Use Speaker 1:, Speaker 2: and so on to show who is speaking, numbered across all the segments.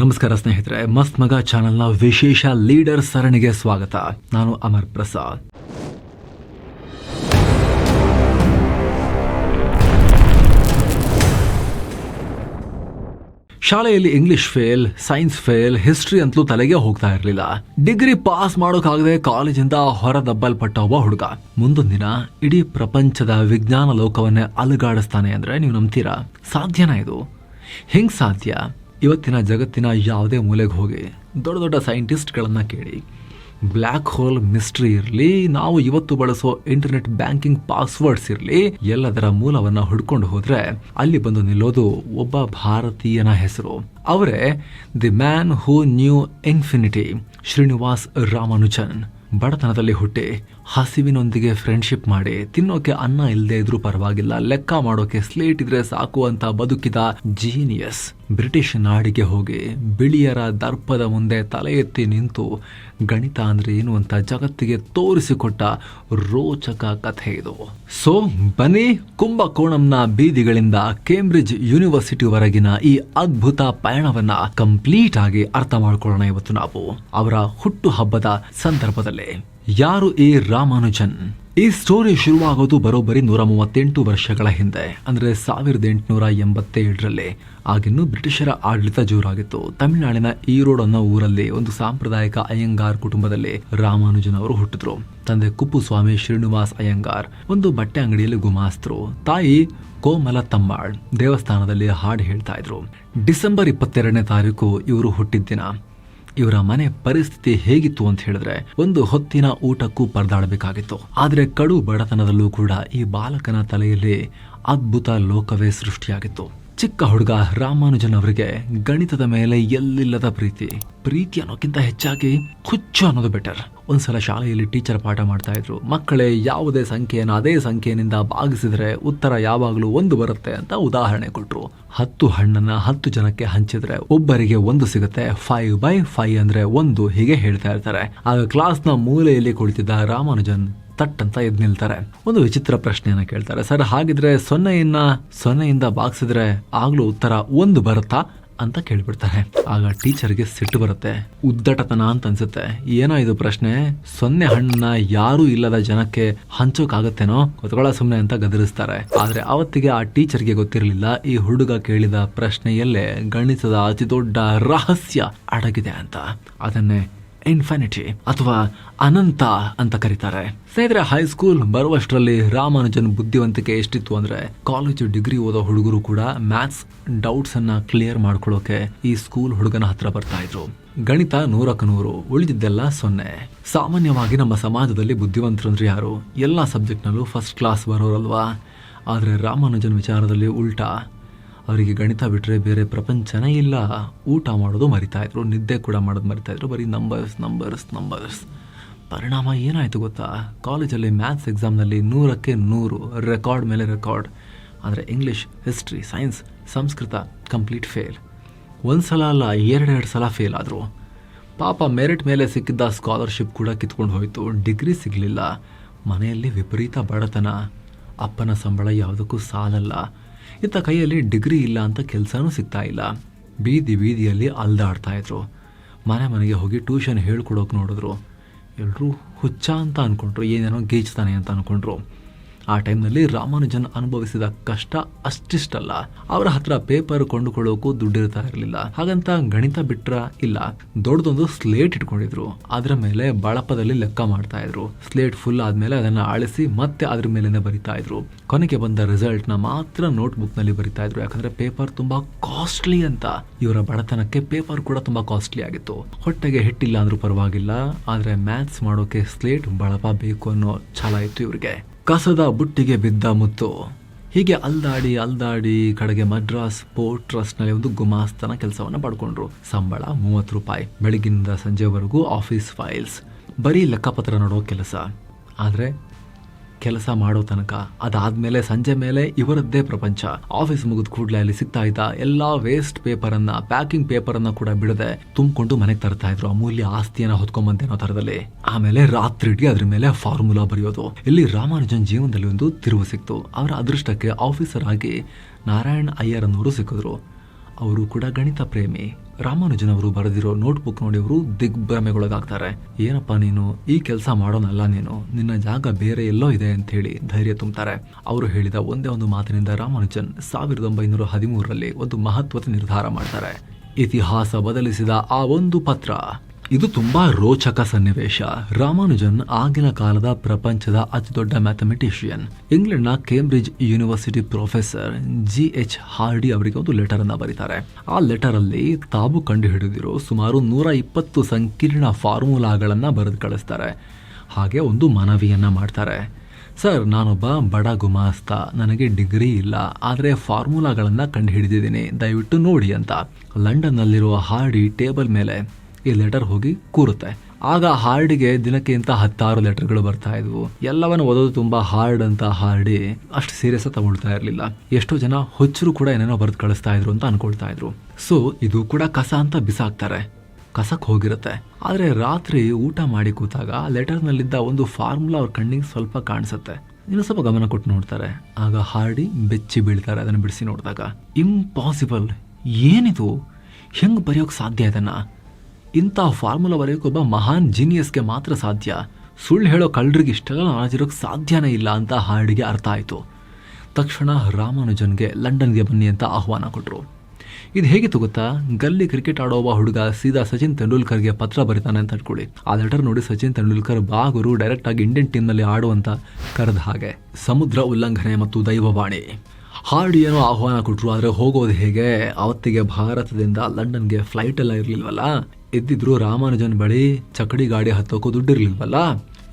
Speaker 1: ನಮಸ್ಕಾರ ಸ್ನೇಹಿತರೆ, ಮಸ್ತ್ ಮಗ ಚಾನೆಲ್ನ ವಿಶೇಷ ಲೀಡರ್ ಸರಣಿಗೆ ಸ್ವಾಗತ. ನಾನು ಅಮರ್ ಪ್ರಸಾದ್. ಶಾಲೆಯಲ್ಲಿ English fail science fail history ಅಂತಲೂ ತಲೆಗೆ ಹೋಗ್ತಾ ಇರಲಿಲ್ಲ. ಡಿಗ್ರಿ ಪಾಸ್ ಮಾಡೋಕ್ಕಾಗದೆ ಕಾಲೇಜಿಂದ ಹೊರದಬ್ಬಲ್ಪಟ್ಟ ಒಬ್ಬ ಹುಡುಗ. ಮುಂದೊಂದು ದಿನ ಇಡೀ ಪ್ರಪಂಚದ ವಿಜ್ಞಾನ ಲೋಕವನ್ನೇ ಅಲುಗಾಡಿಸ್ತಾನೆ ಅಂದ್ರೆ ನೀವು ನಂಬ್ತೀರಾ? ಸಾಧ್ಯನಾ ಇದು? ಹೆಂಗ್ ಸಾಧ್ಯ? ಇವತ್ತಿನ ಜಗತ್ತಿನ ಯಾವುದೇ ಮೂಲೆಗೆ ಹೋಗಿ ದೊಡ್ಡ ದೊಡ್ಡ ಸೈಂಟಿಸ್ಟ್ಗಳನ್ನು ಕೇಳಿ ಬ್ಲ್ಯಾಕ್ ಹೋಲ್ ಮಿಸ್ಟ್ರಿ ಇರಲಿ, ನಾವು ಇವತ್ತು ಬಳಸೋ ಇಂಟರ್ನೆಟ್ ಬ್ಯಾಂಕಿಂಗ್ ಪಾಸ್ವರ್ಡ್ಸ್ ಇರಲಿ, ಎಲ್ಲದರ ಮೂಲವನ್ನು ಹುಡ್ಕೊಂಡು ಹೋದ್ರೆ ಅಲ್ಲಿ ಬಂದು ನಿಲ್ಲೋದು ಒಬ್ಬ ಭಾರತೀಯನ ಹೆಸರು. ಅವರೇ the man who knew infinity Srinivas Ramanujan. ಬಡತನದಲ್ಲಿ ಹುಟ್ಟಿ ಹಸಿವಿನೊಂದಿಗೆ ಫ್ರೆಂಡ್ಶಿಪ್ ಮಾಡಿ, ತಿನ್ನೋಕೆ ಅನ್ನ ಇಲ್ಲದೆ ಇದ್ರೂ ಪರವಾಗಿಲ್ಲ, ಲೆಕ್ಕ ಮಾಡೋಕೆ ಸ್ಲೇಟ್ ಇದ್ರೆ ಸಾಕು ಅಂತ ಬದುಕಿದ ಜೀನಿಯಸ್ ಬ್ರಿಟಿಷ್ ನಾಡಿಗೆ ಹೋಗಿ ಬಿಳಿಯರ ದರ್ಪದ ಮುಂದೆ ತಲೆ ಎತ್ತಿ ನಿಂತು ಗಣಿತ ಅಂದ್ರೆ ಏನು ಅಂತ ಜಗತ್ತಿಗೆ ತೋರಿಸಿಕೊಟ್ಟ ರೋಚಕ ಕಥೆ ಇದು. ಸೊ ಬನ್ನಿ ಕುಂಭಕೋಣಂನ ಬೀದಿಗಳಿಂದ ಕೇಂಬ್ರಿಡ್ಜ್ ಯೂನಿವರ್ಸಿಟಿವರೆಗಿನ ಈ ಅದ್ಭುತ ಪಯಣವನ್ನ ಕಂಪ್ಲೀಟ್ ಆಗಿ ಅರ್ಥ ಮಾಡ್ಕೊಳ್ಳೋಣ ಇವತ್ತು ನಾವು. ಅವರ ಹುಟ್ಟು ಹಬ್ಬದ ಸಂದರ್ಭದಲ್ಲಿ. ಯಾರು ಈ ರಾಮಾನುಜನ್? ಈ ಸ್ಟೋರಿ ಶುರುವಾಗೋದು ಬರೋಬ್ಬರಿ ನೂರ ಮೂವತ್ತೆಂಟು ವರ್ಷಗಳ ಹಿಂದೆ, ಅಂದ್ರೆ ಸಾವಿರದ ಎಂಟುನೂರ ಎಂಬತ್ತೇಳರಲ್ಲಿ. ಆಗಿನ್ನು ಬ್ರಿಟಿಷರ ಆಡಳಿತ ಜೋರಾಗಿತ್ತು. ತಮಿಳುನಾಡಿನ ಈರೋಡ್ ಅನ್ನೋ ಊರಲ್ಲಿ ಒಂದು ಸಾಂಪ್ರದಾಯಿಕ ಅಯ್ಯಂಗಾರ್ ಕುಟುಂಬದಲ್ಲಿ ರಾಮಾನುಜನ್ ಅವರು ಹುಟ್ಟಿದ್ರು. ತಂದೆ ಕುಪ್ಪುಸ್ವಾಮಿ ಶ್ರೀನಿವಾಸ್ ಅಯ್ಯಂಗಾರ್, ಒಂದು ಬಟ್ಟೆ ಅಂಗಡಿಯಲ್ಲಿ ಗುಮಾಸ್ತರು. ತಾಯಿ ಕೋಮಲ ತಮ್ಮಾಳ್ ದೇವಸ್ಥಾನದಲ್ಲಿ ಹಾಡು ಹೇಳ್ತಾ ಇದ್ರು. ಡಿಸೆಂಬರ್ ಇಪ್ಪತ್ತೆರಡನೇ ತಾರೀಕು ಇವರು ಹುಟ್ಟಿದ್ದಿನ. ಇವರ ಮನೆ ಪರಿಸ್ಥಿತಿ ಹೇಗಿತ್ತು ಅಂತ ಹೇಳಿದ್ರೆ ಒಂದು ಹೊತ್ತಿನ ಊಟಕ್ಕೂ ಪರದಾಡಬೇಕಾಗಿತ್ತು. ಆದ್ರೆ ಕಡು ಬಡತನದಲ್ಲೂ ಕೂಡ ಈ ಬಾಲಕನ ತಲೆಯಲ್ಲಿ ಅದ್ಭುತ ಲೋಕವೇ ಸೃಷ್ಟಿಯಾಗಿತ್ತು. ಚಿಕ್ಕ ಹುಡುಗ ರಾಮಾನುಜನ್ ಅವರಿಗೆ ಗಣಿತದ ಮೇಲೆ ಎಲ್ಲಿಲ್ಲದ ಪ್ರೀತಿ. ಪ್ರೀತಿ ಅನ್ನೋಕ್ಕಿಂತ ಹೆಚ್ಚಾಗಿ ಹುಚ್ಚು ಅನ್ನೋದು ಬೆಟರ್ ಒಂದ್ಸಲ ಶಾಲೆಯಲ್ಲಿ ಟೀಚರ್ ಪಾಠ ಮಾಡ್ತಾ ಇದ್ರು. ಮಕ್ಕಳೇ ಯಾವುದೇ ಸಂಖ್ಯೆಯನ್ನು ಅದೇ ಸಂಖ್ಯೆಯಿಂದ ಭಾಗಿಸಿದ್ರೆ ಉತ್ತರ ಯಾವಾಗಲೂ ಒಂದು ಬರುತ್ತೆ ಅಂತ ಉದಾಹರಣೆ ಕೊಟ್ರು. ಹತ್ತು ಹಣ್ಣನ್ನ ಹತ್ತು ಜನಕ್ಕೆ ಹಂಚಿದ್ರೆ ಒಬ್ಬರಿಗೆ ಒಂದು ಸಿಗುತ್ತೆ. ಫೈವ್ ಬೈ ಫೈವ್ ಅಂದ್ರೆ ಒಂದು ಹೀಗೆ ಹೇಳ್ತಾ ಇರ್ತಾರೆ. ಆಗ ಕ್ಲಾಸ್ನ ಮೂಲೆಯಲ್ಲಿ ಕುಳಿತಿದ್ದ ರಾಮಾನುಜನ್ ತಟ್ ಅಂತ ಎದ್ ನಿಲ್ತಾರೆ. ಒಂದು ವಿಚಿತ್ರ ಪ್ರಶ್ನೆಯನ್ನ ಕೇಳ್ತಾರೆ. ಸರ್, ಹಾಗಿದ್ರೆ ಸೊನ್ನೆಯನ್ನ ಸೊನ್ನೆಯಿಂದ ಭಾಗಿಸಿದ್ರೆ ಆಗ್ಲೂ ಉತ್ತರ ಒಂದು ಬರುತ್ತಾ? ಅಂತ ಕೇಳ್ಬಿಡ್ತಾರೆ. ಆಗ ಟೀಚರ್ಗೆ ಸಿಟ್ಟು ಬರುತ್ತೆ. ಉದ್ದಟತನ ಅಂತ ಅನ್ಸುತ್ತೆ. ಏನೋ ಇದು ಪ್ರಶ್ನೆ? ಸೊನ್ನೆ ಹಣ್ಣನ್ನ ಯಾರು ಇಲ್ಲದ ಜನಕ್ಕೆ ಹಂಚೋಕಾಗತ್ತೇನೋ? ಕೊತ್ಕೊಳ ಸುಮ್ಮನೆ ಅಂತ ಗದರಿಸ್ತಾರೆ. ಆದ್ರೆ ಅವತ್ತಿಗೆ ಆ ಟೀಚರ್ಗೆ ಗೊತ್ತಿರಲಿಲ್ಲ. ಈ ಹುಡುಗ ಕೇಳಿದ ಪ್ರಶ್ನೆಯಲ್ಲೇ ಗಣಿತದ ಅತಿ ದೊಡ್ಡ ರಹಸ್ಯ ಅಡಗಿದೆ ಅಂತ. ಅದನ್ನೇ ಇನ್ಫಿನಿಟಿ ಅಥವಾ ಅನಂತ ಅಂತ ಕರೀತಾರೆ. ಸ್ನೇಹಿತರೆ ಹೈಸ್ಕೂಲ್ ಬರುವಷ್ಟರಲ್ಲಿ ರಾಮಾನುಜನ್ ಬುದ್ಧಿವಂತಿಕೆ ಎಷ್ಟಿತ್ತು ಅಂದ್ರೆ ಕಾಲೇಜು ಡಿಗ್ರಿ ಓದೋ ಹುಡುಗರು ಕೂಡ ಮ್ಯಾಥ್ಸ್ ಡೌಟ್ಸ್ ಅನ್ನ ಕ್ಲಿಯರ್ ಮಾಡ್ಕೊಳ್ಳೋಕೆ ಈ ಸ್ಕೂಲ್ ಹುಡುಗನ ಹತ್ರ ಬರ್ತಾ ಇದ್ರು. ಗಣಿತ ನೂರಕ್ಕೆ ನೂರು, ಉಳಿದಿದ್ದೆಲ್ಲ ಸೊನ್ನೆ. ಸಾಮಾನ್ಯವಾಗಿ ನಮ್ಮ ಸಮಾಜದಲ್ಲಿ ಬುದ್ಧಿವಂತರು ಅಂದ್ರೆ ಯಾರು? ಎಲ್ಲ ಸಬ್ಜೆಕ್ಟ್ನಲ್ಲೂ ಫಸ್ಟ್ ಕ್ಲಾಸ್ ಬರೋರಲ್ವಾ? ಆದರೆ ರಾಮಾನುಜನ್ ವಿಚಾರದಲ್ಲಿ ಉಲ್ಟಾ. ಅವರಿಗೆ ಗಣಿತ ಬಿಟ್ಟರೆ ಬೇರೆ ಪ್ರಪಂಚನೇ ಇಲ್ಲ. ಊಟ ಮಾಡೋದು ಮರಿತಾಯಿದ್ರು ನಿದ್ದೆ ಕೂಡ ಮಾಡೋದು ಮರಿತಾಯಿದ್ರು ಬರೀ ನಂಬರ್ಸ್ ನಂಬರ್ಸ್ ನಂಬರ್ಸ್ ಪರಿಣಾಮ ಏನಾಯಿತು ಗೊತ್ತಾ? ಕಾಲೇಜಲ್ಲಿ ಮ್ಯಾಥ್ಸ್ ಎಕ್ಸಾಮ್ನಲ್ಲಿ ನೂರಕ್ಕೆ ನೂರು ರೆಕಾರ್ಡ್ ಮೇಲೆ ರೆಕಾರ್ಡ್ ಅಂದರೆ English history science Sanskrit complete fail ಒಂದು ಸಲ ಅಲ್ಲ, ಎರಡೆರಡು ಸಲ ಫೇಲ್ ಆದರು. ಪಾಪ ಮೆರಿಟ್ ಮೇಲೆ ಸಿಕ್ಕಿದ್ದ ಸ್ಕಾಲರ್ಶಿಪ್ ಕೂಡ ಕಿತ್ಕೊಂಡು ಹೋಯಿತು. ಡಿಗ್ರಿ ಸಿಗಲಿಲ್ಲ. ಮನೆಯಲ್ಲಿ ವಿಪರೀತ ಬಡತನ. ಅಪ್ಪನ ಸಂಬಳ ಯಾವುದಕ್ಕೂ ಸಾಲಲ್ಲ. ಇತ್ತ ಕೈಯಲ್ಲಿ ಡಿಗ್ರಿ ಇಲ್ಲ ಅಂತ ಕೆಲಸನೂ ಸಿಗ್ತಾ ಇಲ್ಲ. ಬೀದಿ ಬೀದಿಯಲ್ಲಿ ಅಲ್ದಾಡ್ತಾ ಇದ್ರು. ಮನೆ ಮನೆಗೆ ಹೋಗಿ ಟ್ಯೂಷನ್ ಹೇಳ್ಕೊಡೋಕೆ ನೋಡಿದ್ರು. ಎಲ್ಲರೂ ಹುಚ್ಚ ಅಂತ ಅಂದ್ಕೊಂಡ್ರು ಏನೇನೋ ಗೀಚ್ತಾನೆ ಅಂತ ಅಂದ್ಕೊಂಡ್ರು ಆ ಟೈಮ್ನಲ್ಲಿ ರಾಮಾನುಜನ್ ಅನುಭವಿಸಿದ ಕಷ್ಟ ಅಷ್ಟಿಷ್ಟಲ್ಲ. ಅವರ ಹತ್ರ ಪೇಪರ್ ಕೊಂಡುಕೊಳ್ಳೋಕು ದುಡ್ಡಿರ್ತಾ ಇರಲಿಲ್ಲ. ಹಾಗಂತ ಗಣಿತ ಬಿಟ್ರ ಇಲ್ಲ. ದೊಡ್ಡದೊಂದು ಸ್ಲೇಟ್ ಇಟ್ಕೊಂಡಿದ್ರು. ಅದರ ಮೇಲೆ ಬಳಪದಲ್ಲಿ ಲೆಕ್ಕ ಮಾಡ್ತಾ ಇದ್ರು. ಸ್ಲೇಟ್ ಫುಲ್ ಆದ್ಮೇಲೆ ಅದನ್ನ ಅಳಿಸಿ ಮತ್ತೆ ಅದ್ರ ಮೇಲೆನೆ ಬರಿತಾ ಇದ್ರು. ಕೊನೆಗೆ ಬಂದ ರಿಸಲ್ಟ್ನ ಮಾತ್ರ ನೋಟ್ ಬುಕ್ನಲ್ಲಿ ಬರಿತಾ ಇದ್ರು. ಯಾಕಂದ್ರೆ ಪೇಪರ್ ತುಂಬಾ ಕಾಸ್ಟ್ಲಿ ಅಂತ. ಇವರ ಬಡತನಕ್ಕೆ ಪೇಪರ್ ಕೂಡ ತುಂಬಾ ಕಾಸ್ಟ್ಲಿ ಆಗಿತ್ತು. ಹೊಟ್ಟೆಗೆ ಹಿಟ್ಟಿಲ್ಲ ಅಂದ್ರೂ ಪರವಾಗಿಲ್ಲ. ಆದ್ರೆ ಮ್ಯಾಥ್ಸ್ ಮಾಡೋಕೆ ಸ್ಲೇಟ್ ಬಳಪ ಬೇಕು ಅನ್ನೋ ಛಲ ಇತ್ತು ಇವರಿಗೆ. ಕಸದ ಬುಟ್ಟಿಗೆ ಬಿದ್ದ ಮುತ್ತು. ಹೀಗೆ ಅಲ್ದಾಡಿ ಅಲ್ದಾಡಿ ಕಡೆಗೆ ಮದ್ರಾಸ್ ಪೋರ್ಟ್ ಟ್ರಸ್ಟ್ನಲ್ಲಿ ಒಂದು ಗುಮಾಸ್ತನ ಕೆಲಸವನ್ನು ಪಡ್ಕೊಂಡ್ರು ಸಂಬಳ ಮೂವತ್ತು ರೂಪಾಯಿ. ಬೆಳಗಿನಿಂದ ಸಂಜೆವರೆಗೂ ಆಫೀಸ್ ಫೈಲ್ಸ್. ಬರೀ ಲೆಕ್ಕಪತ್ರ ನೋಡೋ ಕೆಲಸ. ಆದರೆ ಕೆಲಸ ಮಾಡೋ ತನಕ. ಅದಾದ್ಮೇಲೆ ಸಂಜೆ ಮೇಲೆ ಇವರದ್ದೇ ಪ್ರಪಂಚ. ಆಫೀಸ್ ಮುಗಿದ ಕೂಡಲೇ ಅಲ್ಲಿ ಸಿಗ್ತಾ ಇದ್ದ ಎಲ್ಲಾ ವೇಸ್ಟ್ ಪೇಪರ್ ಅನ್ನ ಪ್ಯಾಕಿಂಗ್ ಪೇಪರ್ ಅನ್ನ ಕೂಡ ಬಿಡದೆ ತುಂಬಿಕೊಂಡು ಮನೆಗೆ ತರ್ತಾ ಇದ್ರು ಅಮೂಲ್ಯ ಆಸ್ತಿಯನ್ನ ಅನ್ನೋ ತರದಲ್ಲಿ ಆಮೇಲೆ ರಾತ್ರಿ ಇಡೀ ಅದ್ರ ಮೇಲೆ ಫಾರ್ಮುಲಾ ಬರೆಯೋದು. ಇಲ್ಲಿ ರಾಮಾನುಜನ್ ಜೀವನದಲ್ಲಿ ಒಂದು ತಿರುವು ಸಿಕ್ತು. ಅವರ ಅದೃಷ್ಟಕ್ಕೆ ಆಫೀಸರ್ ಆಗಿ ನಾರಾಯಣ್ ಅಯ್ಯರ್ ಅನ್ನೋರು ಸಿಕ್ಕಿದ್ರು. ಅವರು ಕೂಡ ಗಣಿತ ಪ್ರೇಮಿ. ರಾಮಾನುಜನ್ ಅವರು ಬರೆದಿರೋ ನೋಟ್ಬುಕ್ ನೋಡಿ ಅವರು ದಿಗ್ಭ್ರಮೆಗೊಳಗಾಗ್ತಾರೆ. ಏನಪ್ಪ ನೀನು? ಈ ಕೆಲಸ ಮಾಡೋನಲ್ಲ ನೀನು. ನಿನ್ನ ಜಾಗ ಬೇರೆ ಎಲ್ಲೋ ಇದೆ ಅಂತ ಹೇಳಿ ಧೈರ್ಯ ತುಂಬುತ್ತಾರೆ ಅವರು ಹೇಳಿದ ಒಂದೇ ಒಂದು ಮಾತಿನಿಂದ ರಾಮಾನುಜನ್ ಸಾವಿರದ ಒಂಬೈನೂರ ಹದಿಮೂರರಲ್ಲಿ ಒಂದು ಮಹತ್ವದ ನಿರ್ಧಾರ ಮಾಡ್ತಾರೆ. ಇತಿಹಾಸ ಬದಲಿಸಿದ ಆ ಒಂದು ಪತ್ರ. ಇದು ತುಂಬಾ ರೋಚಕ ಸನ್ನಿವೇಶ. ರಾಮಾನುಜನ್ ಆಗಿನ ಕಾಲದ ಪ್ರಪಂಚದ ಅತಿ ದೊಡ್ಡ mathematician. ಇಂಗ್ಲೆಂಡ್ನ Cambridge university professor G H Hardy ಅವರಿಗೆ ಒಂದು ಲೆಟರ್ ಅನ್ನ ಬರೀತಾರೆ. ಆ ಲೆಟರ್ ಅಲ್ಲಿ ತಾವು ಕಂಡುಹಿಡಿದಿರೋ ಸುಮಾರು ನೂರ ಇಪ್ಪತ್ತು ಸಂಕೀರ್ಣ ಫಾರ್ಮುಲಾಗಳನ್ನ ಬರೆದು ಕಳಿಸ್ತಾರೆ. ಹಾಗೆ ಒಂದು ಮನವಿಯನ್ನ ಮಾಡ್ತಾರೆ. ಸರ್, ನಾನೊಬ್ಬ ಬಡ ಗುಮಾಸ್ತ. ನನಗೆ ಡಿಗ್ರಿ ಇಲ್ಲ. ಆದರೆ ಫಾರ್ಮುಲಾಗಳನ್ನು ಕಂಡುಹಿಡಿದಿದ್ದೀನಿ. ದಯವಿಟ್ಟು ನೋಡಿ ಅಂತ ಲಂಡನ್ನಲ್ಲಿರುವ ಹಾರ್ಡಿ ಟೇಬಲ್ ಮೇಲೆ ಈ ಲೆಟರ್ ಹೋಗಿ ಕೂರುತ್ತೆ. ಆಗ ಹಾರ್ಡಿಗೆ ದಿನಕ್ಕೆ ಇಂತ ಹತ್ತಾರು ಲೆಟರ್ಗಳು ಬರ್ತಾ ಇದ್ವು. ಎಲ್ಲವನ್ನು ಓದೋದು ತುಂಬಾ ಹಾರ್ಡ್ ಅಂತ ಹಾರ್ಡಿ ಅಷ್ಟು ಸೀರಿಯಸ್ ತಗೊಳ್ತಾ ಇರಲಿಲ್ಲ. ಎಷ್ಟೋ ಜನ ಹೊಚ್ಚರು ಕೂಡ ಏನೇನೋ ಬರೆದು ಕಳಿಸ್ತಾ ಇದ್ರು ಅಂತ ಅನ್ಕೊಳ್ತಾ ಇದ್ರು. ಸೊ ಇದು ಕೂಡ ಕಸ ಅಂತ ಬಿಸಾಕ್ತಾರೆ. ಕಸಕ್ಕೆ ಹೋಗಿರುತ್ತೆ. ಆದರೆ ರಾತ್ರಿ ಊಟ ಮಾಡಿ ಕೂತಾಗ ಲೆಟರ್ನಲ್ಲಿದ್ದ ಒಂದು ಫಾರ್ಮುಲಾ ಅವ್ರ ಕಣ್ಣಿಗೆ ಸ್ವಲ್ಪ ಕಾಣಿಸುತ್ತೆ. ಇನ್ನು ಸ್ವಲ್ಪ ಗಮನ ಕೊಟ್ಟು ನೋಡ್ತಾರೆ. ಆಗ ಹಾರ್ಡಿ ಬೆಚ್ಚಿ ಬೀಳ್ತಾರೆ ಅದನ್ನು ಬಿಡಿಸಿ ನೋಡಿದಾಗ. ಇಂಪಾಸಿಬಲ್ ಏನಿದು? ಹೆಂಗ್ ಬರೆಯೋಕೆ ಸಾಧ್ಯ ಇದನ್ನ? ಇಂಥ ಫಾರ್ಮುಲಾ ಬರೆಯೋಕೆ ಒಬ್ಬ ಮಹಾನ್ ಜೀನಿಯಸ್ಗೆ ಮಾತ್ರ ಸಾಧ್ಯ. ಸುಳ್ಳು ಹೇಳೋ ಕಳ್ಳರಿಗೆ ಇಷ್ಟೆಲ್ಲ ನಾಲೆಜ್ ಸಾಧ್ಯನೇ ಇಲ್ಲ ಅಂತ ಹಾಡಿಗೆ ಅರ್ಥ ಆಯಿತು. ತಕ್ಷಣ ರಾಮಾನುಜನ್ಗೆ ಲಂಡನ್ಗೆ ಬನ್ನಿ ಅಂತ ಆಹ್ವಾನ ಕೊಟ್ಟರು ಇದು ಹೇಗಿತ್ತು ಗೊತ್ತಾ? ಗಲ್ಲಿ ಕ್ರಿಕೆಟ್ ಆಡೋ ಒಬ್ಬ ಹುಡುಗ ಸೀದಾ ಸಚಿನ್ ತೆಂಡೂಲ್ಕರ್ಗೆ ಪತ್ರ ಬರೀತಾನೆ ಅಂತ ಇಟ್ಕೊಳ್ಳಿ ಆ ಲೆಟರ್ ನೋಡಿ ಸಚಿನ್ ತೆಂಡೂಲ್ಕರ್ ಬಾಗುರು ಡೈರೆಕ್ಟ್ ಆಗಿ ಇಂಡಿಯನ್ ಟೀಮ್ನಲ್ಲಿ ಆಡುವಂತ ಕರೆದ ಹಾಗೆ. ಸಮುದ್ರ ಉಲ್ಲಂಘನೆ ಮತ್ತು ದೈವವಾಣಿ. ಹಾರ್ಡ್ ಏನೋ ಆಹ್ವಾನ ಕೊಟ್ಟರು ಆದರೆ ಹೋಗೋದು ಹೇಗೆ? ಅವತ್ತಿಗೆ ಭಾರತದಿಂದ ಲಂಡನ್ಗೆ ಫ್ಲೈಟ್ ಎಲ್ಲ ಇರಲಿಲ್ವಲ್ಲ? ಇದ್ದಿದ್ರು ರಾಮಾನುಜನ್ ಬಳಿ ಚಕಡಿ ಗಾಡಿ ಹತ್ತೋಕ್ಕೂ ದುಡ್ಡಿರ್ಲಿಲ್ವಲ್ಲ?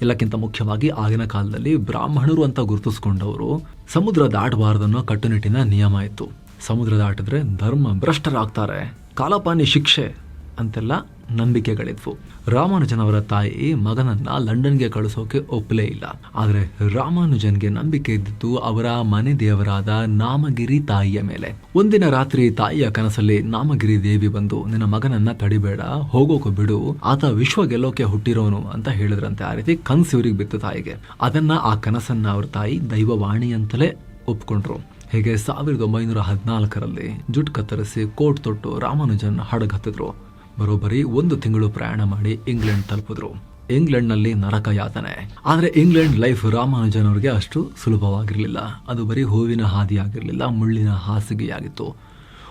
Speaker 1: ಎಲ್ಲಕ್ಕಿಂತ ಮುಖ್ಯವಾಗಿ ಆಗಿನ ಕಾಲದಲ್ಲಿ ಬ್ರಾಹ್ಮಣರು ಅಂತ ಗುರುತಿಸ್ಕೊಂಡವರು ಸಮುದ್ರ ದಾಟಬಾರ್ದನ್ನೋ ಕಟ್ಟುನಿಟ್ಟಿನ ನಿಯಮ ಇತ್ತು. ಸಮುದ್ರ ದಾಟಿದ್ರೆ ಧರ್ಮ ಭ್ರಷ್ಟರಾಗ್ತಾರೆ. ಕಾಲಪಾನಿ ಶಿಕ್ಷೆ ಅಂತೆಲ್ಲ ನಂಬಿಕೆಗಳಿದ್ವು. ರಾಮಾನುಜನ್ ಅವರ ತಾಯಿ ಮಗನನ್ನ ಲಂಡನ್ಗೆ ಕಳಿಸೋಕೆ ಒಪ್ಪಲೇ ಇಲ್ಲ. ಆದರೆ ರಾಮಾನುಜನ್ಗೆ ನಂಬಿಕೆ ಇದ್ದಿದ್ದು ಅವರ ಮನೆ ದೇವರಾದ ನಾಮಗಿರಿ ತಾಯಿಯ ಮೇಲೆ. ಒಂದಿನ ರಾತ್ರಿ ತಾಯಿಯ ಕನಸಲ್ಲಿ ನಾಮಗಿರಿ ದೇವಿ ಬಂದು, ನಿನ್ನ ಮಗನನ್ನ ತಡಿಬೇಡ, ಹೋಗೋಕೆ ಬಿಡು, ಆತ ವಿಶ್ವ ಗೆಲ್ಲೋಕೆ ಹುಟ್ಟಿರೋನು ಅಂತ ಹೇಳಿದ್ರಂತೆ. ಆ ರೀತಿ ಕನಸು ಇವ್ರಿಗೆ ಬಿತ್ತು ತಾಯಿಗೆ. ಅದನ್ನ ಆ ಕನಸನ್ನ ಅವ್ರ ತಾಯಿ ದೈವವಾಣಿ ಅಂತಲೇ ಒಪ್ಕೊಂಡ್ರು. ಹೀಗೆ ಸಾವಿರದ ಒಂಬೈನೂರ ಹದಿನಾಲ್ಕರಲ್ಲಿ ಜುಟ್ ಕತ್ತರಿಸಿ ಕೋಟ್ ತೊಟ್ಟು ರಾಮಾನುಜನ್ ಹಡಗತ್ತಿದ್ರು. ಬರೋಬ್ಬರಿ ಒಂದು ತಿಂಗಳು ಪ್ರಯಾಣ ಮಾಡಿ ಇಂಗ್ಲೆಂಡ್ ತಲುಪಿದ್ರು. ಇಂಗ್ಲೆಂಡ್ನಲ್ಲಿ ನರಕ ಯಾತನೆ. ಆದರೆ ಇಂಗ್ಲೆಂಡ್ ಲೈಫ್ ರಾಮಾನುಜನ್ ಅವರಿಗೆ ಅಷ್ಟು ಸುಲಭವಾಗಿರಲಿಲ್ಲ. ಅದು ಬರೀ ಹೂವಿನ ಹಾದಿಯಾಗಿರಲಿಲ್ಲ, ಮುಳ್ಳಿನ ಹಾಸಿಗೆಯಾಗಿತ್ತು.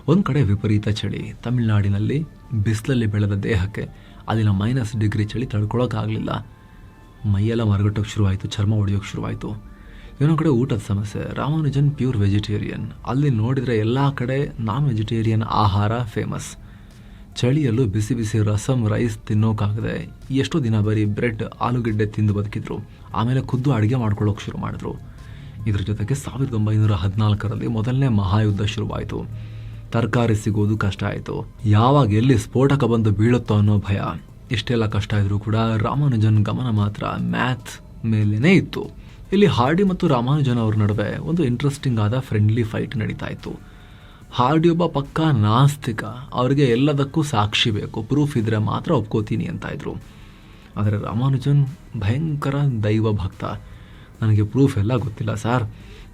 Speaker 1: ಒಂದು ಕಡೆ ವಿಪರೀತ ಚಳಿ, ತಮಿಳುನಾಡಿನಲ್ಲಿ ಬಿಸಿಲಲ್ಲಿ ಬೆಳೆದ ದೇಹಕ್ಕೆ ಅಲ್ಲಿನ ಮೈನಸ್ ಡಿಗ್ರಿ ಚಳಿ ತಡ್ಕೊಳ್ಳೋಕ್ಕಾಗಲಿಲ್ಲ ಮೈಯೆಲ್ಲ ಮರಗಟ್ಟೋಕ್ಕೆ ಶುರುವಾಯಿತು, ಚರ್ಮ ಒಡೆಯೋಕೆ ಶುರುವಾಯಿತು. ಇನ್ನೊಂದು ಕಡೆ ಊಟದ ಸಮಸ್ಯೆ, ರಾಮಾನುಜನ್ ಪ್ಯೂರ್ ವೆಜಿಟೇರಿಯನ್. ಅಲ್ಲಿ ನೋಡಿದರೆ ಎಲ್ಲ ಕಡೆ ನಾನ್ ವೆಜಿಟೇರಿಯನ್ ಆಹಾರ ಫೇಮಸ್ ಚಳಿಯಲ್ಲೂ ಬಿಸಿ ಬಿಸಿ ರಸಮ್ ರೈಸ್ ತಿನ್ನೋಕ್ಕಾಗದೆ ಎಷ್ಟೋ ದಿನ ಬರೀ ಬ್ರೆಡ್, ಆಲೂಗಡ್ಡೆ ತಿಂದು ಬದುಕಿದ್ರು. ಆಮೇಲೆ ಖುದ್ದು ಅಡುಗೆ ಮಾಡ್ಕೊಳ್ಳೋಕೆ ಶುರು ಮಾಡಿದ್ರು. ಇದ್ರ ಜೊತೆಗೆ ಸಾವಿರದ ಒಂಬೈನೂರ ಹದಿನಾಲ್ಕರಲ್ಲಿ ಮೊದಲನೇ ಮಹಾಯುದ್ಧ ಶುರುವಾಯಿತು. ತರಕಾರಿ ಸಿಗೋದು ಕಷ್ಟ ಆಯಿತು. ಯಾವಾಗ ಎಲ್ಲಿ ಸ್ಫೋಟಕ ಬಂದು ಬೀಳುತ್ತೋ ಅನ್ನೋ ಭಯ. ಇಷ್ಟೆಲ್ಲ ಕಷ್ಟ ಇದ್ರೂ ಕೂಡ ರಾಮಾನುಜನ್ ಗಮನ ಮಾತ್ರ ಮ್ಯಾಥ್ ಮೇಲೇ ಇತ್ತು. ಇಲ್ಲಿ ಹಾರ್ಡಿ ಮತ್ತು ರಾಮಾನುಜನ್ ಅವ್ರ ನಡುವೆ ಒಂದು ಇಂಟ್ರೆಸ್ಟಿಂಗ್ ಆದ ಫ್ರೆಂಡ್ಲಿ ಫೈಟ್ ನಡೀತಾ ಇತ್ತು. ಹಾರ್ಡಿ ಒಬ್ಬ ಪಕ್ಕಾ ನಾಸ್ತಿಕ. ಅವರಿಗೆ ಎಲ್ಲದಕ್ಕೂ ಸಾಕ್ಷಿ ಬೇಕು. ಪ್ರೂಫ್ ಇದ್ರೆ ಮಾತ್ರ ಒಪ್ಕೋತೀನಿ ಅಂತ ಇದ್ರು. ಆದರೆ ರಾಮಾನುಜನ್ ಭಯಂಕರ ದೈವ ಭಕ್ತ ನನಗೆ ಪ್ರೂಫ್ ಎಲ್ಲ ಗೊತ್ತಿಲ್ಲ ಸರ್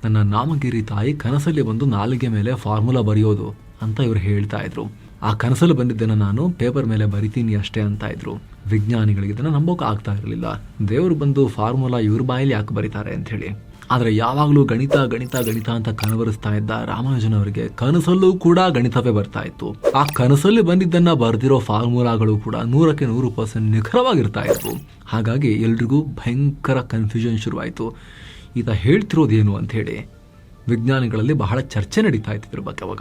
Speaker 1: ನನ್ನ ನಾಮಗಿರಿ ತಾಯಿ ಕನಸಲ್ಲಿ ಬಂದು ನಾಲಿಗೆ ಮೇಲೆ ಫಾರ್ಮುಲಾ ಬರೆಯೋದು ಅಂತ ಇವರು ಹೇಳ್ತಾ ಇದ್ರು. ಆ ಕನಸಲ್ಲಿ ಬಂದಿದ್ದನ್ನು ನಾನು ಪೇಪರ್ ಮೇಲೆ ಬರಿತೀನಿ ಅಷ್ಟೇ ಅಂತ ಇದ್ರು. ವಿಜ್ಞಾನಿಗಳಿಗೆ ಇದನ್ನು ನಂಬೋಕೆ ಆಗ್ತಾ ಇರಲಿಲ್ಲ. ದೇವರು ಬಂದು ಫಾರ್ಮುಲಾ ಇವ್ರ ಬಾಯಲ್ಲಿ ಯಾಕೆ ಬರೀತಾರೆ ಅಂತ ಹೇಳಿ. ಆದರೆ ಯಾವಾಗಲೂ ಗಣಿತ ಗಣಿತ ಗಣಿತ ಅಂತ ಕನವರಿಸ್ತಾ ಇದ್ದ ರಾಮಾನುಜನ್ ಅವರಿಗೆ ಕನಸಲ್ಲೂ ಕೂಡ ಗಣಿತವೇ ಬರ್ತಾ ಇತ್ತು. ಆ ಕನಸಲ್ಲಿ ಬಂದಿದ್ದನ್ನ ಬರೆದಿರೋ ಫಾರ್ಮುಲಾಗಳು ಕೂಡ ನೂರಕ್ಕೆ ನೂರು ಪರ್ಸೆಂಟ್ ನಿಖರವಾಗಿರ್ತಾ ಇತ್ತು ಹಾಗಾಗಿ ಎಲ್ರಿಗೂ ಭಯಂಕರ ಕನ್ಫ್ಯೂಷನ್ ಶುರುವಾಯಿತು. ಈತ ಹೇಳ್ತಿರೋದೇನು ಅಂತ ಹೇಳಿ ವಿಜ್ಞಾನಿಗಳಲ್ಲಿ ಬಹಳ ಚರ್ಚೆ ನಡೀತಾ ಇತ್ತು ಇದ್ರ ಬಗ್ಗೆ ಅವಾಗ.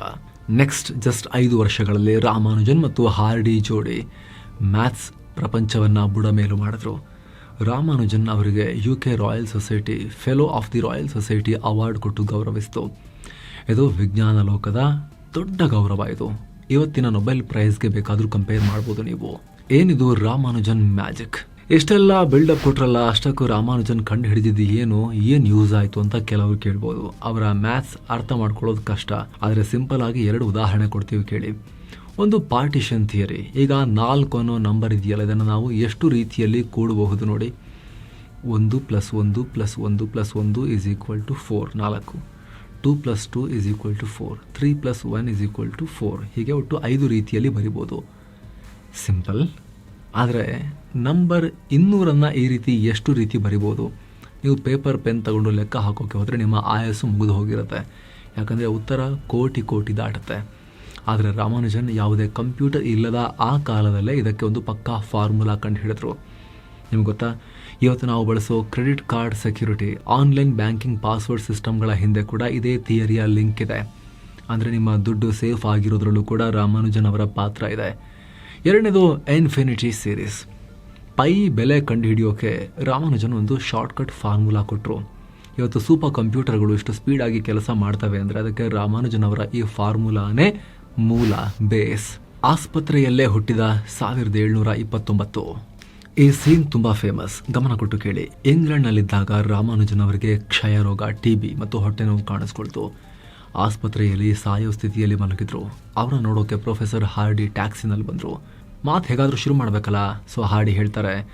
Speaker 1: ನೆಕ್ಸ್ಟ್ ಜಸ್ಟ್ ಐದು ವರ್ಷಗಳಲ್ಲಿ ರಾಮಾನುಜನ್ ಮತ್ತು ಹಾರ್ಡಿ ಜೋಡಿ ಮ್ಯಾಥ್ಸ್ ಪ್ರಪಂಚವನ್ನ ಬುಡಮೇಲು ಮಾಡಿದ್ರು. ರಾಮಾನುಜನ್ ಅವರಿಗೆ U K royal society fellow of the royal society award ಕೊಟ್ಟು ಗೌರವಿಸಿತು. ಇದು ವಿಜ್ಞಾನ ಲೋಕದ ದೊಡ್ಡ ಗೌರವ ಇದು. ಇವತ್ತಿನ ನೊಬೆಲ್ ಪ್ರೈಸ್ಗೆ ಬೇಕಾದರೂ ಕಂಪೇರ್ ಮಾಡ್ಬೋದು ನೀವು. ಏನಿದು ರಾಮಾನುಜನ್ ಮ್ಯಾಜಿಕ್ ಎಷ್ಟೆಲ್ಲ ಬಿಲ್ಡಪ್ ಕೊಟ್ರಲ್ಲ, ಅಷ್ಟಕ್ಕೂ ರಾಮಾನುಜನ್ ಕಂಡು ಹಿಡಿದಿದ್ದು ಏನು ಏನು ಯೂಸ್ ಆಯಿತು ಅಂತ ಕೆಲವರು ಕೇಳ್ಬೋದು. ಅವರ ಮ್ಯಾಥ್ಸ್ ಅರ್ಥ ಮಾಡ್ಕೊಳ್ಳೋದು ಕಷ್ಟ. ಆದರೆ ಸಿಂಪಲ್ ಆಗಿ ಎರಡು ಉದಾಹರಣೆ ಕೊಡ್ತೀವಿ ಕೇಳಿ. ಒಂದು ಪಾರ್ಟಿಷನ್ ಥಿಯರಿ ಈಗ ನಾಲ್ಕು ಅನ್ನೋ ನಂಬರ್ ಇದೆಯಲ್ಲ, ಇದನ್ನು ನಾವು ಎಷ್ಟು ರೀತಿಯಲ್ಲಿ ಕೂಡಬಹುದು ನೋಡಿ. ಒಂದು ಪ್ಲಸ್ ಒಂದು ಪ್ಲಸ್ ಒಂದು ಪ್ಲಸ್ ಒಂದು ಈಸ್ ಈಕ್ವಲ್ ಟು ಫೋರ್ ನಾಲ್ಕು. Two plus two is equal to four three plus one is equal to four ಹೀಗೆ ಒಟ್ಟು ಐದು ರೀತಿಯಲ್ಲಿ ಬರಿಬೋದು. ಸಿಂಪಲ್ ಆದರೆ ನಂಬರ್ ಇನ್ನೂರನ್ನು ಈ ರೀತಿ ಎಷ್ಟು ರೀತಿ ಬರಿಬೋದು? ನೀವು ಪೇಪರ್ ಪೆನ್ ತಗೊಂಡು ಲೆಕ್ಕ ಹಾಕೋಕ್ಕೆ ಹೋದರೆ ನಿಮ್ಮ ಆಯಸ್ಸು ಮುಗಿದು ಹೋಗಿರುತ್ತೆ. ಯಾಕಂದರೆ ಉತ್ತರ ಕೋಟಿ ಕೋಟಿ ದಾಟುತ್ತೆ. ಆದರೆ ರಾಮಾನುಜನ್ ಯಾವುದೇ ಕಂಪ್ಯೂಟರ್ ಇಲ್ಲದ ಆ ಕಾಲದಲ್ಲೇ ಇದಕ್ಕೆ ಒಂದು ಪಕ್ಕಾ ಫಾರ್ಮುಲಾ ಕಂಡು ಹಿಡಿದ್ರು. ನಿಮ್ಗೆ ಗೊತ್ತಾ? ಇವತ್ತು ನಾವು ಬಳಸೋ credit card security, online banking password ಸಿಸ್ಟಮ್ಗಳ ಹಿಂದೆ ಕೂಡ ಇದೇ ಥಿಯರಿಯ ಲಿಂಕ್ ಇದೆ. ಅಂದರೆ ನಿಮ್ಮ ದುಡ್ಡು ಸೇಫ್ ಆಗಿರೋದ್ರಲ್ಲೂ ಕೂಡ ರಾಮಾನುಜನ್ ಅವರ ಪಾತ್ರ ಇದೆ. ಎರಡನೇದು ಇನ್ಫಿನಿಟಿ ಸೀರೀಸ್. ಪೈ ಬೆಲೆ ಕಂಡುಹಿಡಿಯೋಕೆ ರಾಮಾನುಜನ್ ಒಂದು ಶಾರ್ಟ್ಕಟ್ ಫಾರ್ಮುಲಾ ಕೊಟ್ಟರು ಇವತ್ತು ಸೂಪರ್ ಕಂಪ್ಯೂಟರ್ಗಳು ಇಷ್ಟು ಸ್ಪೀಡಾಗಿ ಕೆಲಸ ಮಾಡ್ತವೆ ಅಂದರೆ ಅದಕ್ಕೆ ರಾಮಾನುಜನ್ ಅವರ ಈ ಫಾರ್ಮುಲಾನೇ ಮೂಲ ಬೇಸ್. ಆಸ್ಪತ್ರೆಯಲ್ಲೇ ಹುಟ್ಟಿದ ಸಾವಿರದ ಏಳ್ನೂರ ಇಪ್ಪತ್ತೊಂಬತ್ತು. ಈ ಸೀನ್ ತುಂಬಾ ಫೇಮಸ್ ಗಮನ ಕೊಟ್ಟು ಕೇಳಿ. ಇಂಗ್ಲೆಂಡ್ನಲ್ಲಿದ್ದಾಗ ರಾಮಾನುಜನ್ ಅವರಿಗೆ ಕ್ಷಯ ರೋಗ ಟಿ ಬಿ ಮತ್ತು ಹೊಟ್ಟೆ ನೋವು ಕಾಣಿಸ್ಕೊಳ್ತು. ಆಸ್ಪತ್ರೆಯಲ್ಲಿ ಸಾಯೋ ಸ್ಥಿತಿಯಲ್ಲಿ ಮಲಗಿದ್ರು. ಅವರ ನೋಡೋಕೆ ಪ್ರೊಫೆಸರ್ ಹಾರ್ಡಿ ಟ್ಯಾಕ್ಸಿನಲ್ಲಿ ಬಂದರು. ಮಾತು ಹೇಗಾದರೂ ಶುರು ಮಾಡಬೇಕಲ್ಲ? ಸೊ ಹಾರ್ಡಿ ಹೇಳ್ತಾರೆ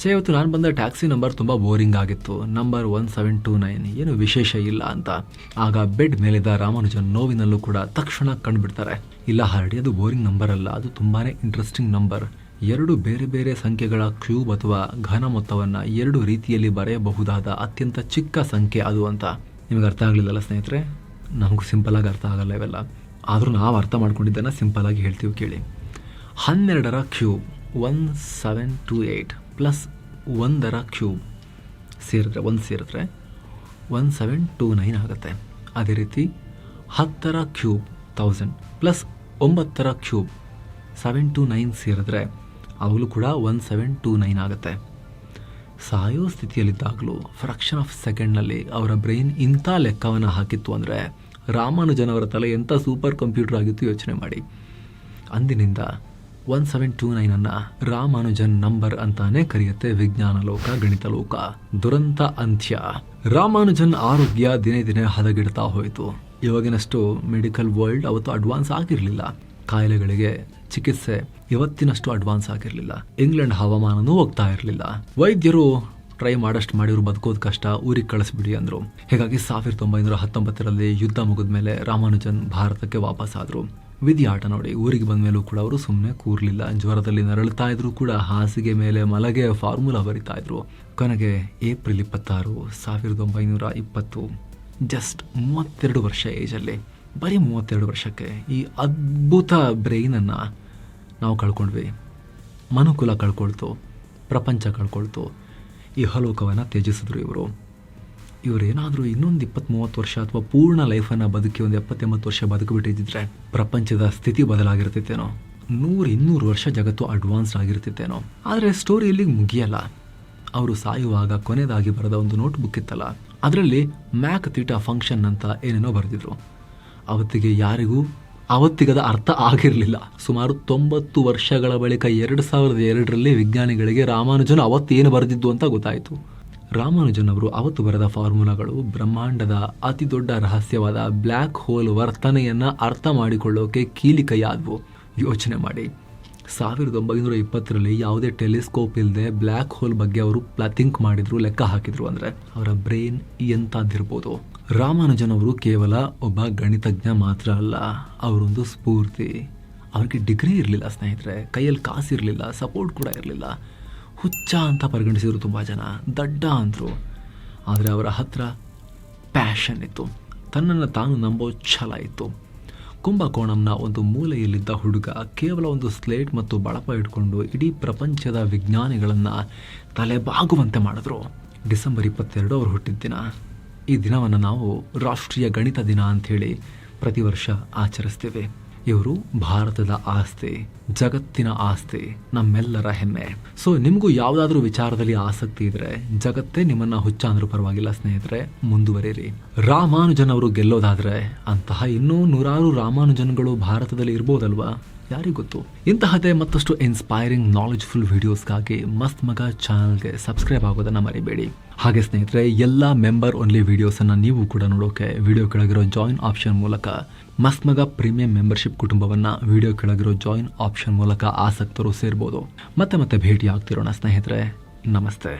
Speaker 1: ಸೇ, ಇವತ್ತು ನಾನು ಬಂದ ಟ್ಯಾಕ್ಸಿ ನಂಬರ್ ತುಂಬ ಬೋರಿಂಗ್ ಆಗಿತ್ತು. Number one seven two nine. ಏನು ವಿಶೇಷ ಇಲ್ಲ ಅಂತ. ಆಗ ಬೆಡ್ ಮೇಲಿದ್ದ ರಾಮಾನುಜನ್ ನೋವಿನಲ್ಲೂ ಕೂಡ ತಕ್ಷಣ ಕಂಡುಬಿಡ್ತಾರೆ. ಇಲ್ಲ, ಹರಡಿ, ಅದು ಬೋರಿಂಗ್ ನಂಬರ್ ಅಲ್ಲ. ಅದು ತುಂಬಾ ಇಂಟ್ರೆಸ್ಟಿಂಗ್ ನಂಬರ್ ಎರಡು ಬೇರೆ ಬೇರೆ ಸಂಖ್ಯೆಗಳ ಕ್ಯೂಬ್ ಅಥವಾ ಘನ ಮೊತ್ತವನ್ನು ಎರಡು ರೀತಿಯಲ್ಲಿ ಬರೆಯಬಹುದಾದ ಅತ್ಯಂತ ಚಿಕ್ಕ ಸಂಖ್ಯೆ ಅದು ಅಂತ. ನಿಮಗೆ ಅರ್ಥ ಆಗಲಿಲ್ಲಲ್ಲ ಸ್ನೇಹಿತರೆ? ನಮಗೂ ಸಿಂಪಲಾಗಿ ಅರ್ಥ ಆಗಲ್ಲ ಇವೆಲ್ಲ. ಆದರೂ ನಾವು ಅರ್ಥ ಮಾಡ್ಕೊಂಡಿದ್ದನ್ನು ಸಿಂಪಲಾಗಿ ಹೇಳ್ತೀವಿ ಕೇಳಿ. ಹನ್ನೆರಡರ cube. One seven two eight plus ಒಂದರ ಕ್ಯೂಬ್ ಸೇರಿದ್ರೆ, ಒಂದು ಸೇರಿದ್ರೆ ಒನ್ ಸೆವೆನ್ ಟೂ ನೈನ್ ಆಗುತ್ತೆ. ಅದೇ ರೀತಿ ಹತ್ತರ ಕ್ಯೂಬ್ ತೌಸಂಡ್ ಪ್ಲಸ್ ಒಂಬತ್ತರ ಕ್ಯೂಬ್ ಸೆವೆನ್ ಟು ನೈನ್ ಸೇರಿದ್ರೆ ಅವಾಗಲೂ ಕೂಡ ಒನ್ ಸೆವೆನ್ ಟೂ ನೈನ್ ಆಗುತ್ತೆ. ಸಾಯೋ ಸ್ಥಿತಿಯಲ್ಲಿದ್ದಾಗಲೂ ಫ್ರಾಕ್ಷನ್ ಆಫ್ ಸೆಕೆಂಡ್ನಲ್ಲಿ ಅವರ ಬ್ರೈನ್ ಇಂಥ ಲೆಕ್ಕವನ್ನು ಹಾಕಿತ್ತು ಅಂದರೆ ರಾಮಾನುಜನವರ ತಲೆ ಎಂಥ ಸೂಪರ್ ಕಂಪ್ಯೂಟರ್ ಆಗಿತ್ತು ಯೋಚನೆ ಮಾಡಿ. ಅಂದಿನಿಂದ ಒನ್ ಸೆವೆನ್ ಟೂ ನೈನನ್ನು ರಾಮಾನುಜನ್ ನಂಬರ್ ಅಂತಾನೆ ಕರೆಯುತ್ತೆ ವಿಜ್ಞಾನ ಲೋಕ, ಗಣಿತ ಲೋಕ. ದುರಂತ ಅಂತ್ಯ. ರಾಮಾನುಜನ್ ಆರೋಗ್ಯ ದಿನೇ ದಿನೇ ಹದಗೆಡ್ತಾ ಹೋಯಿತು. ಇವಾಗಿನಷ್ಟು ಮೆಡಿಕಲ್ ವರ್ಲ್ಡ್ ಅವತ್ತು ಅಡ್ವಾನ್ಸ್ ಆಗಿರಲಿಲ್ಲ. ಕಾಯಿಲೆಗಳಿಗೆ ಚಿಕಿತ್ಸೆ ಇವತ್ತಿನಷ್ಟು ಅಡ್ವಾನ್ಸ್ ಆಗಿರಲಿಲ್ಲ. ಇಂಗ್ಲೆಂಡ್ ಹವಾಮಾನನೂ ಹೋಗ್ತಾ ಇರಲಿಲ್ಲ. ವೈದ್ಯರು ಟ್ರೈ ಮಾಡಷ್ಟು ಮಾಡಿದ್ರು, ಬದುಕೋದು ಕಷ್ಟ, ಊರಿಗೆ ಕಳಿಸ್ಬಿಡಿ ಅಂದರು. ಹೀಗಾಗಿ ಸಾವಿರದ ಒಂಬೈನೂರ ಹತ್ತೊಂಬತ್ತರಲ್ಲಿ ಯುದ್ಧ ಮುಗಿದ ಮೇಲೆ ರಾಮಾನುಜನ್ ಭಾರತಕ್ಕೆ ವಾಪಸ್ ಆದರು ವಿಧಿ ಆಟ ನೋಡಿ, ಊರಿಗೆ ಬಂದ ಮೇಲೂ ಕೂಡ ಅವರು ಸುಮ್ಮನೆ ಕೂರಲಿಲ್ಲ. ಜ್ವರದಲ್ಲಿ ನರಳುತ್ತಾ ಇದ್ರು ಕೂಡ ಹಾಸಿಗೆ ಮೇಲೆ ಮಲಗೆ ಫಾರ್ಮುಲಾ ಬರಿತಾ ಇದ್ರು. ಕೊನೆಗೆ ಏಪ್ರಿಲ್ ಇಪ್ಪತ್ತಾರು, ಸಾವಿರದ ಒಂಬೈನೂರ ಇಪ್ಪತ್ತು, ಜಸ್ಟ್ ಮೂವತ್ತೆರಡು ವರ್ಷ ಏಜಲ್ಲಿ ಬರೀ ಮೂವತ್ತೆರಡು ವರ್ಷಕ್ಕೆ ಈ ಅದ್ಭುತ ಬ್ರೈನನ್ನು ನಾವು ಕಳ್ಕೊಂಡ್ವಿ. ಮನುಕುಲ ಕಳ್ಕೊಳ್ತು, ಪ್ರಪಂಚ ಕಳ್ಕೊಳ್ತು. ಈ ಹಲೋಕವನ್ನು ತ್ಯಜಿಸಿದ್ರು ಇವರು. ಇವರೇನಾದರೂ ಇನ್ನೊಂದು ಇಪ್ಪತ್ತ್ ಮೂವತ್ತು ವರ್ಷ ಅಥವಾ ಪೂರ್ಣ ಲೈಫನ್ನು ಬದುಕಿ ಒಂದು ಎಪ್ಪತ್ತೆಂಬತ್ತು ವರ್ಷ ಬದುಕಿಬಿಟ್ಟಿದ್ದರೆ ಪ್ರಪಂಚದ ಸ್ಥಿತಿ ಬದಲಾಗಿರ್ತಿತ್ತೇನೋ? ನೂರು ಇನ್ನೂರು ವರ್ಷ ಜಗತ್ತು ಅಡ್ವಾನ್ಸ್ ಆಗಿರ್ತಿತ್ತೇನೋ? ಆದರೆ ಸ್ಟೋರಿ ಇಲ್ಲಿಗೆ ಮುಗಿಯಲ್ಲ. ಅವರು ಸಾಯುವಾಗ ಕೊನೆದಾಗಿ ಬರೆದ ಒಂದು ನೋಟ್ ಬುಕ್ ಇತ್ತಲ್ಲ, ಅದರಲ್ಲಿ ಮ್ಯಾಕ್ ತೀಟಾ ಫಂಕ್ಷನ್ ಅಂತ ಏನೇನೋ ಬರೆದಿದ್ರು. ಅವತ್ತಿಗೆ ಯಾರಿಗೂ ಅವತ್ತಿಗದ ಅರ್ಥ ಆಗಿರಲಿಲ್ಲ. ಸುಮಾರು ತೊಂಬತ್ತು ವರ್ಷಗಳ ಬಳಿಕ ಎರಡು ಸಾವಿರದ ಎರಡರಲ್ಲಿ ವಿಜ್ಞಾನಿಗಳಿಗೆ ರಾಮಾನುಜನ್ ಅವತ್ತೇನು ಬರೆದಿದ್ದು ಅಂತ ಗೊತ್ತಾಯಿತು. ರಾಮಾನುಜನ್ ಅವರು ಅವತ್ತು ಬರೆದ ಫಾರ್ಮುಲಾಗಳು ಬ್ರಹ್ಮಾಂಡದ ಅತಿ ದೊಡ್ಡ ರಹಸ್ಯವಾದ ಬ್ಲ್ಯಾಕ್ ಹೋಲ್ ವರ್ತನೆಯನ್ನು ಅರ್ಥ ಮಾಡಿಕೊಳ್ಳೋಕೆ ಕೀಲಿಕೈಯಾದವು ಯೋಚನೆ ಮಾಡಿ. ಸಾವಿರದ ಒಂಬೈನೂರ ಇಪ್ಪತ್ತರಲ್ಲಿ ಯಾವುದೇ ಟೆಲಿಸ್ಕೋಪ್ ಇಲ್ಲದೆ ಬ್ಲ್ಯಾಕ್ ಹೋಲ್ ಬಗ್ಗೆ ಅವರು ಪ್ಲಾಥಿಂಕ್ ಮಾಡಿದ್ರು, ಲೆಕ್ಕ ಹಾಕಿದ್ರು ಅಂದರೆ ಅವರ ಬ್ರೈನ್ ಎಂಥದ್ದಿರ್ಬೋದು ರಾಮಾನುಜನ್ ಅವರು ಕೇವಲ ಒಬ್ಬ ಗಣಿತಜ್ಞ ಮಾತ್ರ ಅಲ್ಲ, ಅವರೊಂದು ಸ್ಫೂರ್ತಿ. ಅವ್ರಿಗೆ ಡಿಗ್ರಿ ಇರಲಿಲ್ಲ ಸ್ನೇಹಿತರೆ, ಕೈಯಲ್ಲಿ ಕಾಸು ಇರಲಿಲ್ಲ ಸಪೋರ್ಟ್ ಕೂಡ ಇರಲಿಲ್ಲ. ಹುಚ್ಚ ಅಂತ ಪರಿಗಣಿಸಿದರು ತುಂಬ ಜನ, ದಡ್ಡ ಅಂದರು. ಆದರೆ ಅವರ ಹತ್ರ ಪ್ಯಾಷನ್ ಇತ್ತು. ತನ್ನನ್ನು ತಾನು ನಂಬೋ ಛಲ ಇತ್ತು. ಕುಂಭಕೋಣಂನ ಒಂದು ಮೂಲೆಯಲ್ಲಿದ್ದ ಹುಡುಗ ಕೇವಲ ಒಂದು ಸ್ಲೇಟ್ ಮತ್ತು ಬಳಪ ಇಟ್ಕೊಂಡು ಇಡೀ ಪ್ರಪಂಚದ ವಿಜ್ಞಾನಿಗಳನ್ನು ತಲೆಬಾಗುವಂತೆ ಮಾಡಿದ್ರು. ಡಿಸೆಂಬರ್ ಇಪ್ಪತ್ತೆರಡು ಅವರು ಹುಟ್ಟಿದ ದಿನ. ಈ ದಿನವನ್ನು ನಾವು ರಾಷ್ಟ್ರೀಯ ಗಣಿತ ದಿನ ಅಂಥೇಳಿ ಪ್ರತಿ ವರ್ಷ ಆಚರಿಸ್ತೇವೆ. ಇವರು ಭಾರತದ ಆಸ್ತಿ, ಜಗತ್ತಿನ ಆಸ್ತಿ, ನಮ್ಮೆಲ್ಲರ ಹೆಮ್ಮೆ. ಸೊ ನಿಮಗೂ ಯಾವುದಾದ್ರೂ ವಿಚಾರದಲ್ಲಿ ಆಸಕ್ತಿ ಇದ್ರೆ, ಜಗತ್ತೇ ನಿಮ್ಮನ್ನ ಹುಚ್ಚ ಅಂದ್ರೂ ಪರವಾಗಿಲ್ಲ ಸ್ನೇಹಿತರೆ ಮುಂದುವರಿಯಿರಿ ರಾಮಾನುಜನ್ ಅವರು ಗೆಲ್ಲೋದಾದ್ರೆ ಅಂತಹ ಇನ್ನೂ ನೂರಾರು ರಾಮಾನುಜನ್ಗಳು ಭಾರತದಲ್ಲಿ ಇರ್ಬೋದಲ್ವಾ? ಯಾರಿಗ್ ಗೊತ್ತು ಇಂತಹದೇ ಮತ್ತಷ್ಟು ಇನ್ಸ್ಪೈರಿಂಗ್ ನಾಲೆಜ್ಫುಲ್ ವಿಡಿಯೋಸ್ಗಾಗಿ ಮಸ್ತ್ ಮಗ ಚಾನಲ್ಗೆ ಸಬ್ಸ್ಕ್ರೈಬ್ ಆಗೋದನ್ನ ಮರಿಬೇಡಿ. ಹಾಗೆ ಸ್ನೇಹಿತರೆ, ಎಲ್ಲ ಮೆಂಬರ್ ಓನ್ಲಿ ವಿಡಿಯೋಸನ್ನು ನೀವು ಕೂಡ ನೋಡೋಕೆ ವಿಡಿಯೋ ಕೆಳಗಿರೋ ಜಾಯಿನ್ ಆಪ್ಷನ್ ಮೂಲಕ ಮಸ್ತ್ ಮಗ ಪ್ರೀಮಿಯಂ ಮೆಂಬರ್ಶಿಪ್ ಕುಟುಂಬವನ್ನು ವಿಡಿಯೋ ಕೆಳಗಿರೋ ಜಾಯಿನ್ ಆಪ್ಷನ್ ಮೂಲಕ ಆಸಕ್ತರು ಸೇರ್ಬೋದು. ಮತ್ತೆ ಮತ್ತೆ ಭೇಟಿ ಆಗ್ತಿರೋಣ ಸ್ನೇಹಿತರೆ. ನಮಸ್ತೆ.